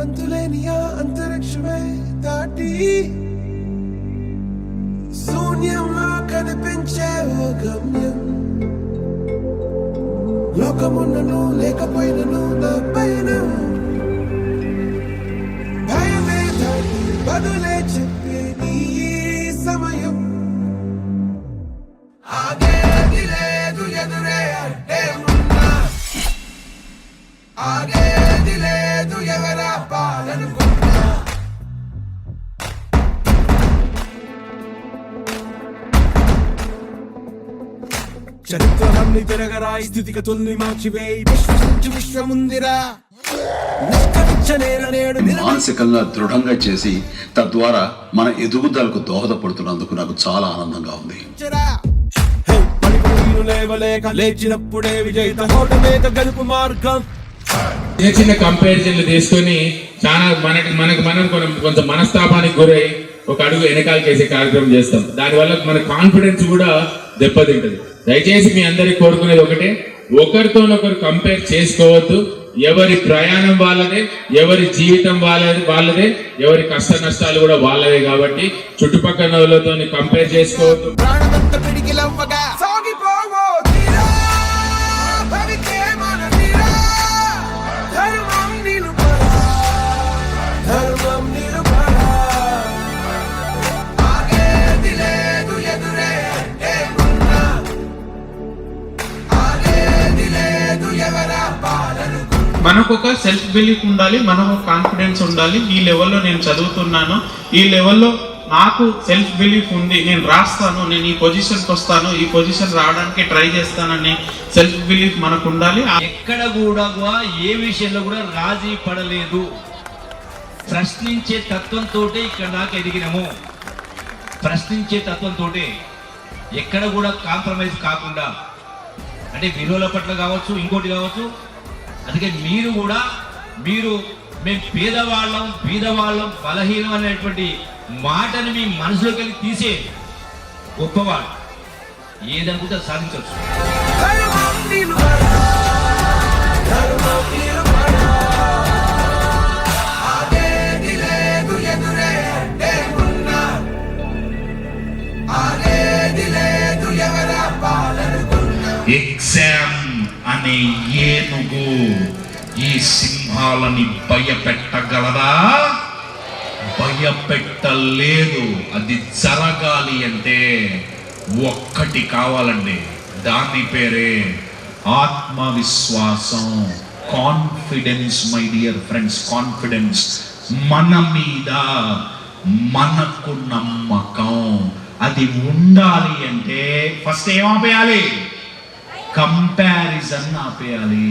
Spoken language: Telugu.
అంతులేని ఆ అంతరిక్షమే దాటి శూన్యంలో కనిపించే ఓ గమ్యం. లోకమున్నను లేకపోయి చరిత్రలన్నీ తిరగరాయి స్థితిగతుల్ని మార్చివేయి విశ్వసించు విశ్వముందిరా. మానసికంగా దృఢంగా చేసి తద్వారా మన ఎదుగుదలకు దోహదపడుతున్నందుకు నాకు చాలా ఆనందంగా ఉంది. లేవలేక లేచినప్పుడే విజయిత హోటలేక గెలుపు మార్గం. చిన్న చిన్న కంపారిజన్లు తీసుకొని చాలా మనకి మనకు మనం కొంత కొంత మనస్తాపానికి గురై ఒక అడుగు వెనకాల చేసే కార్యక్రమం చేస్తాం. దానివల్ల మన కాన్ఫిడెన్స్ కూడా దెబ్బతింటది. దయచేసి మీ అందరికి కోరుకునేది ఒకటే ఒకరితో ఒకరు కంపేర్ చేసుకోవద్దు. ఎవరి ప్రయాణం వాళ్ళదే ఎవరి జీవితం వాళ్ళది వాళ్ళదే ఎవరి కష్ట నష్టాలు కూడా వాళ్ళవే కాబట్టి చుట్టుపక్కల వాళ్ళతో కంపేర్ చేసుకోవద్దు. మనకు ఒక సెల్ఫ్ బిలీఫ్ ఉండాలి మనకు కాన్ఫిడెన్స్ ఉండాలి. ఈ లెవెల్లో నేను చదువుతున్నాను. ఈ లెవెల్లో నాకు సెల్ఫ్ బిలీఫ్ ఉంది. నేను రాస్తాను నేను ఈ పొజిషన్కి వస్తాను. ఈ పొజిషన్ రావడానికి ట్రై చేస్తానని సెల్ఫ్ బిలీఫ్ మనకు ఉండాలి ఎక్కడ కూడా ఏ విషయంలో కూడా రాజీ పడలేదు. ప్రశ్నించే తత్వంతో ఇక్కడ నాకు ఎదిగినాము. ప్రశ్నించే తత్వంతో ఎక్కడ కూడా కాంప్రమైజ్ కాకుండా అంటే విలువల పట్ల కావచ్చు ఇంకోటి కావచ్చు అందుకే మీరు కూడా మీరు మేము పేదవాళ్ళం బీదవాళ్ళం బలహీనం అనేటువంటి మాటని మీ మనసులోకి వెళ్ళి తీసే గొప్పవాడు. ఏదనుకుంటే సాధించవచ్చు. ధర్మం ఎగ్జామ్ అనే ఏనుగు ఈ సింహాలని భయపెట్టగలదా? భయపెట్టలేదు. అది జరగాలి అంటే ఒక్కటి కావాలండి. దాని పేరే ఆత్మవిశ్వాసం. Confidence my dear friends confidence మన మీద మనకు నమ్మకం. అది ఉండాలి అంటే ఫస్ట్ ఏం ఆపేయాలి? కంపారిజన్ ఆపేయాలి.